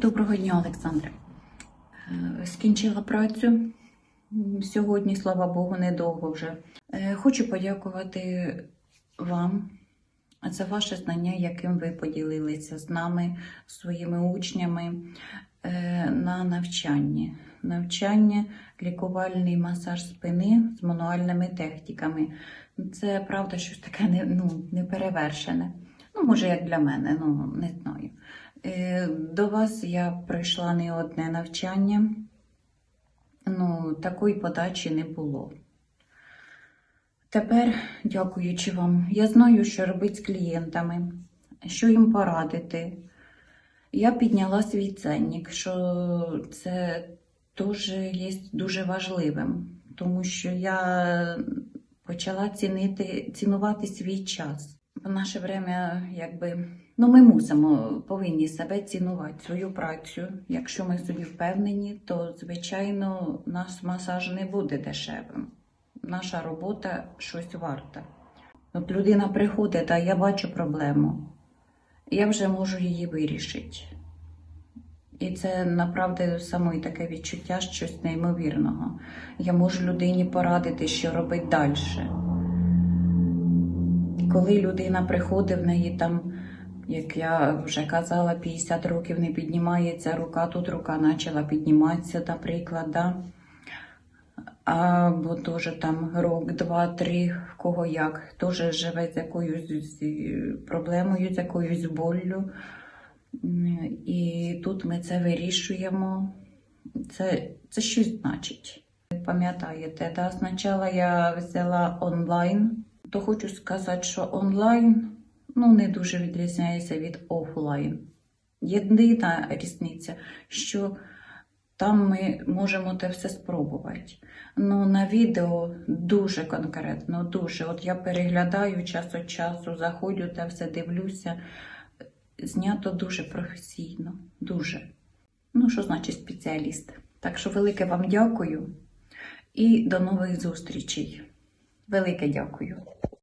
Доброго дня, Олександре. Е, Скінчила працю. Сьогодні, слава Богу, недовго вже. Е, Хочу подякувати вам за ваше знання, яким ви поділилися з нами, своїми учнями е, на навчанні. Навчання, лікувальний масаж спини з мануальними техніками. Це правда щось таке ну, неперевершене. Ну, може, як для мене, ну не знаю. Е, До вас я пройшла не одне навчання. Ну, такої подачі не було. Тепер, дякуючи вам, я знаю, що робити з клієнтами, що їм порадити. Я підняла свій ценник, що це теж є дуже важливим, тому що я почала цінити, цінувати свій час. В наше время, якби, ну, ми мусимо, повинні себе цінувати, свою працю. Якщо ми собі впевнені, то, звичайно, наш масаж не буде дешевим. Наша робота щось варта. От людина приходить, а я бачу проблему. Я вже можу її вирішити. І це направду саме таке відчуття щось неймовірного. Я можу людині порадити, що робити далі. Коли людина приходить в неї там, як я вже казала, 50 років не піднімається рука, тут рука почала підніматися, наприклад. Да? Або теж там рок, два, три, в кого як, теж живе з якоюсь проблемою, з якоюсь боллю. І тут ми це вирішуємо. Це, це щось значить. Пам'ятаєте, да? спочатку я взяла онлайн, то хочу сказати, що онлайн ну, не дуже відрізняється від офлайн. Єдина різниця, що там ми можемо те все спробувати. Ну, на відео дуже конкретно, дуже. От я переглядаю час від часу, заходжу, те все дивлюся. Знято дуже професійно, дуже. Ну, що значить спеціаліст? Так що велике вам дякую і до нових зустрічей. Велике дякую.